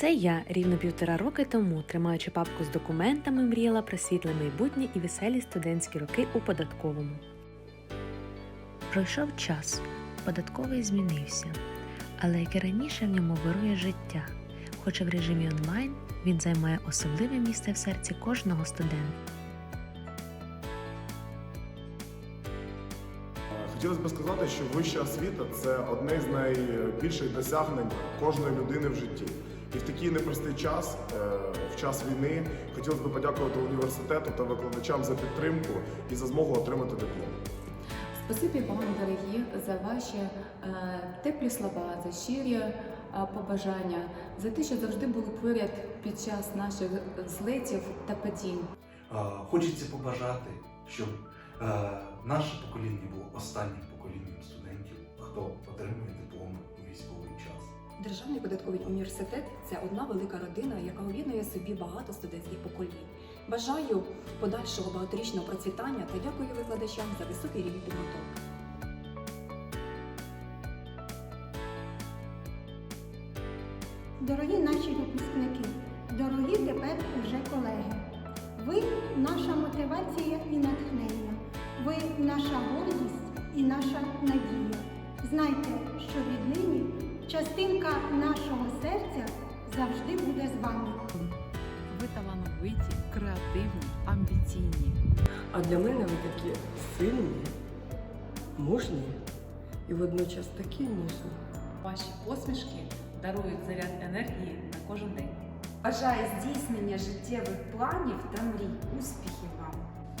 Це я рівно півтора роки тому, тримаючи папку з документами, мріяла про світле майбутнє і веселі студентські роки у податковому. Пройшов час, податковий змінився, але як і раніше в ньому вирує життя. Хоча в режимі онлайн він займає особливе місце в серці кожного студента. Хотілося б сказати, що вища освіта це одне з найбільших досягнень кожної людини в житті. І в такий непростий час, е, в час війни, хотілося б подякувати університету та викладачам за підтримку і за змогу отримати диплом. Спасибі вам, дорогі, за ваші е, теплі слова, за щирі е, побажання, за те, що завжди були поряд під час наших злетів та падінь. Е, Хочеться побажати, щоб е, наше покоління було останнім поколінням студентів, хто отримує дипломи у військовий час. Державний податковий університет це одна велика родина, яка об'єднує собі багато студентських поколінь. Бажаю подальшого багаторічного процвітання та дякую викладачам за високий рівень підготовки. Дорогі наші випускники, дорогі тепер уже колеги. Ви наша мотивація і натхнення. Ви наша гордість і наша надія. Знайте, що віднині частинка нашого серця завжди буде з вами. Ви талановиті, креативні, амбіційні. А для мене ви такі сильні, мужні і водночас такі ніжні. Ваші посмішки дарують заряд енергії на кожен день. Бажаю здійснення життєвих планів та мрій. Успіхів вам!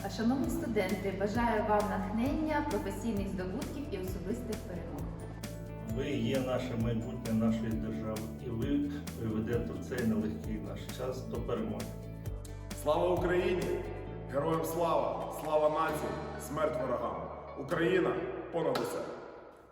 А шановні студенти, бажаю вам натхнення, професійних здобутків і особистих. Ви є наше майбутнє нашої держави, і ви приведете в цей нелегкий наш час до перемоги. Слава Україні! Героям слава! Слава нації! Смерть ворогам! Україна понад усе!